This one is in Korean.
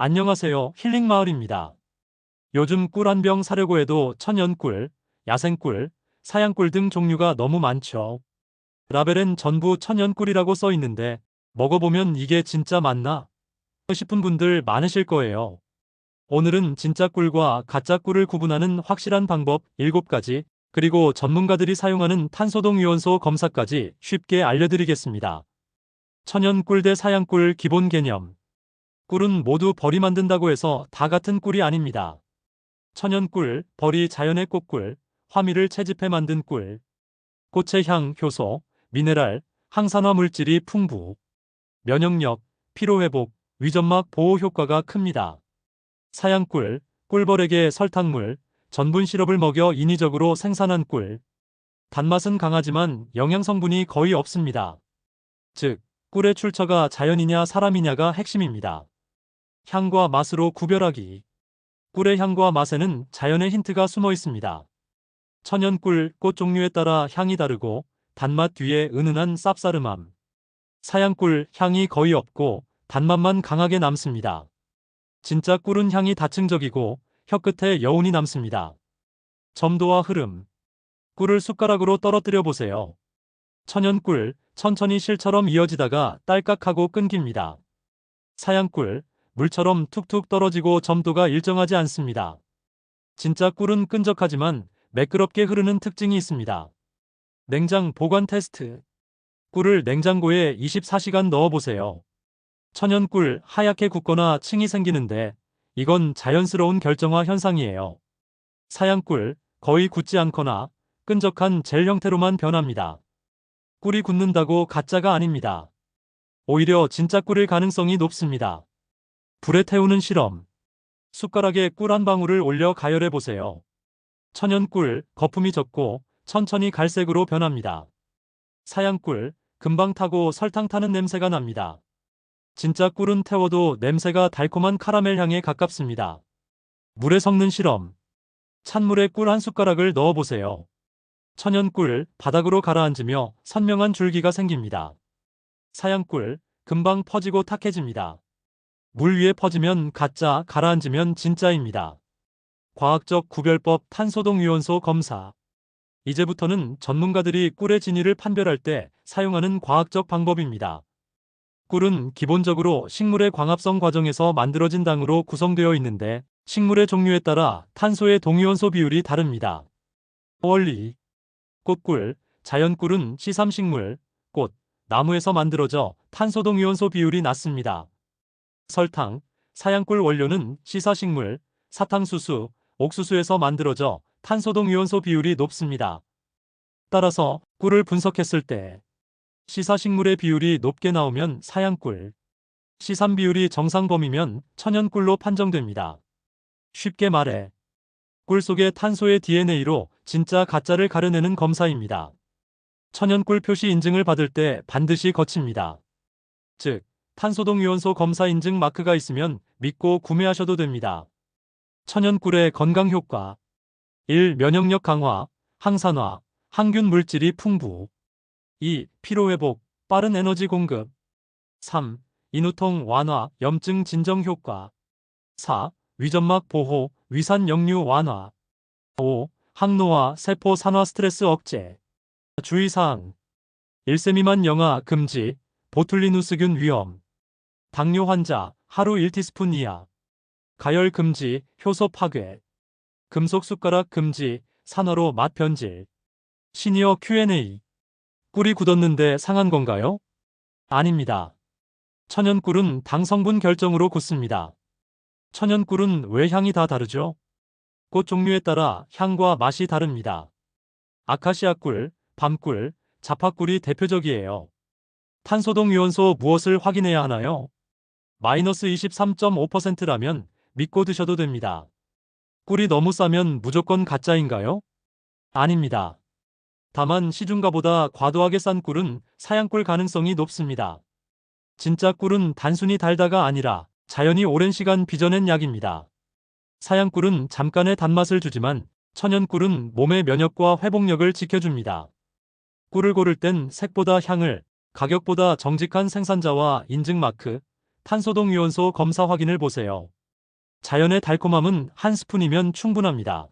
안녕하세요. 힐링마을입니다. 요즘 꿀 한 병 사려고 해도 천연꿀, 야생꿀, 사양꿀 등 종류가 너무 많죠. 라벨엔 전부 천연꿀이라고 써 있는데 먹어보면 이게 진짜 맞나? 싶은 분들 많으실 거예요. 오늘은 진짜 꿀과 가짜 꿀을 구분하는 확실한 방법 7가지, 그리고 전문가들이 사용하는 탄소동위원소 검사까지 쉽게 알려드리겠습니다. 천연꿀 대 사양꿀 기본 개념. 꿀은 모두 벌이 만든다고 해서 다 같은 꿀이 아닙니다. 천연꿀, 벌이 자연의 꽃꿀, 화미를 채집해 만든 꿀. 꽃의 향, 효소, 미네랄, 항산화 물질이 풍부. 면역력, 피로회복, 위점막 보호 효과가 큽니다. 사양꿀, 꿀벌에게 설탕물, 전분 시럽을 먹여 인위적으로 생산한 꿀. 단맛은 강하지만 영양 성분이 거의 없습니다. 즉, 꿀의 출처가 자연이냐 사람이냐가 핵심입니다. 향과 맛으로 구별하기. 꿀의 향과 맛에는 자연의 힌트가 숨어 있습니다. 천연 꿀, 꽃 종류에 따라 향이 다르고 단맛 뒤에 은은한 쌉싸름함. 사양 꿀, 향이 거의 없고 단맛만 강하게 남습니다. 진짜 꿀은 향이 다층적이고 혀끝에 여운이 남습니다. 점도와 흐름. 꿀을 숟가락으로 떨어뜨려 보세요. 천연 꿀, 천천히 실처럼 이어지다가 딸깍하고 끊깁니다. 사양 꿀, 물처럼 툭툭 떨어지고 점도가 일정하지 않습니다. 진짜 꿀은 끈적하지만 매끄럽게 흐르는 특징이 있습니다. 냉장 보관 테스트. 꿀을 냉장고에 24시간 넣어보세요. 천연 꿀 하얗게 굳거나 층이 생기는데 이건 자연스러운 결정화 현상이에요. 사양 꿀 거의 굳지 않거나 끈적한 젤 형태로만 변합니다. 꿀이 굳는다고 가짜가 아닙니다. 오히려 진짜 꿀일 가능성이 높습니다. 불에 태우는 실험. 숟가락에 꿀 한 방울을 올려 가열해 보세요. 천연꿀, 거품이 적고 천천히 갈색으로 변합니다. 사양꿀, 금방 타고 설탕 타는 냄새가 납니다. 진짜 꿀은 태워도 냄새가 달콤한 카라멜 향에 가깝습니다. 물에 섞는 실험. 찬물에 꿀 한 숟가락을 넣어 보세요. 천연꿀, 바닥으로 가라앉으며 선명한 줄기가 생깁니다. 사양꿀, 금방 퍼지고 탁해집니다. 물 위에 퍼지면 가짜, 가라앉으면 진짜입니다. 과학적 구별법 탄소동위원소 검사. 이제부터는 전문가들이 꿀의 진위를 판별할 때 사용하는 과학적 방법입니다. 꿀은 기본적으로 식물의 광합성 과정에서 만들어진 당으로 구성되어 있는데 식물의 종류에 따라 탄소의 동위원소 비율이 다릅니다. 원리 꽃꿀, 자연꿀은 시삼식물, 꽃, 나무에서 만들어져 탄소 동위원소 비율이 낮습니다. 설탕, 사양꿀 원료는 시사식물, 사탕수수, 옥수수에서 만들어져 탄소동위원소 비율이 높습니다. 따라서 꿀을 분석했을 때 시사식물의 비율이 높게 나오면 사양꿀, 시산 비율이 정상 범위면 천연꿀로 판정됩니다. 쉽게 말해 꿀 속의 탄소의 DNA로 진짜 가짜를 가려내는 검사입니다. 천연꿀 표시 인증을 받을 때 반드시 거칩니다. 즉, 탄소동위원소 검사 인증 마크가 있으면 믿고 구매하셔도 됩니다. 천연꿀의 건강 효과 1. 면역력 강화, 항산화, 항균 물질이 풍부 2. 피로회복, 빠른 에너지 공급 3. 인후통 완화, 염증 진정 효과 4. 위점막 보호, 위산 역류 완화 5. 항노화, 세포 산화 스트레스 억제 주의사항 1세 미만 영아 금지, 보툴리누스균 위험 당뇨 환자 하루 1티스푼 이하 가열 금지, 효소 파괴 금속 숟가락 금지, 산화로 맛 변질 시니어 Q&A 꿀이 굳었는데 상한 건가요? 아닙니다. 천연꿀은 당 성분 결정으로 굳습니다. 천연꿀은 왜 향이 다 다르죠? 꽃 종류에 따라 향과 맛이 다릅니다. 아카시아 꿀, 밤꿀, 자파꿀이 대표적이에요. 탄소동위원소 무엇을 확인해야 하나요? 마이너스 23.5%라면 믿고 드셔도 됩니다. 꿀이 너무 싸면 무조건 가짜인가요? 아닙니다. 다만 시중가보다 과도하게 싼 꿀은 사양꿀 가능성이 높습니다. 진짜 꿀은 단순히 달다가 아니라 자연이 오랜 시간 빚어낸 약입니다. 사양꿀은 잠깐의 단맛을 주지만 천연꿀은 몸의 면역과 회복력을 지켜줍니다. 꿀을 고를 땐 색보다 향을, 가격보다 정직한 생산자와 인증마크, 탄소동 유원소 검사 확인을 보세요. 자연의 달콤함은 한 스푼이면 충분합니다.